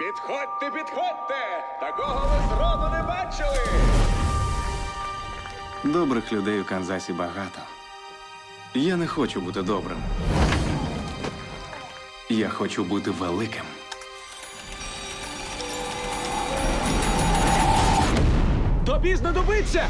Підходьте, підходьте! Такого ви зроду не бачили! Добрих людей у Канзасі багато. Я не хочу бути добрим. Я хочу бути великим. Тобі знадобиться!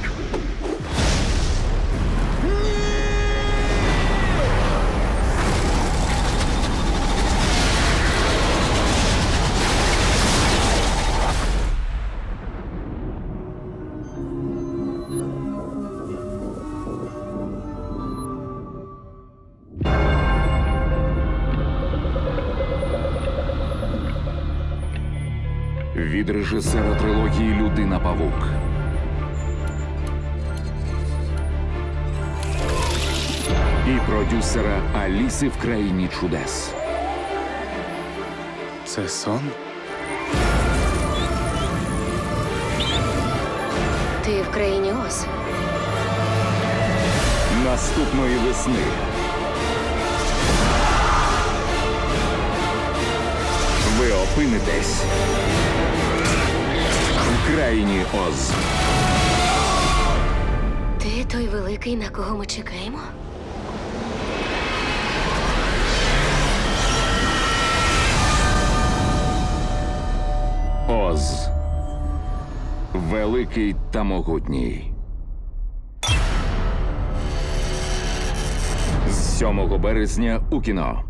Від режисера трилогії Людина Павук. І продюсера Аліси в країні чудес. Це сон? Ти в країні Оз. Наступної весни. Ви опинитесь в країні Оз. Ти той великий, на кого ми чекаємо? Оз. Великий та могутній. З 7 березня у кіно.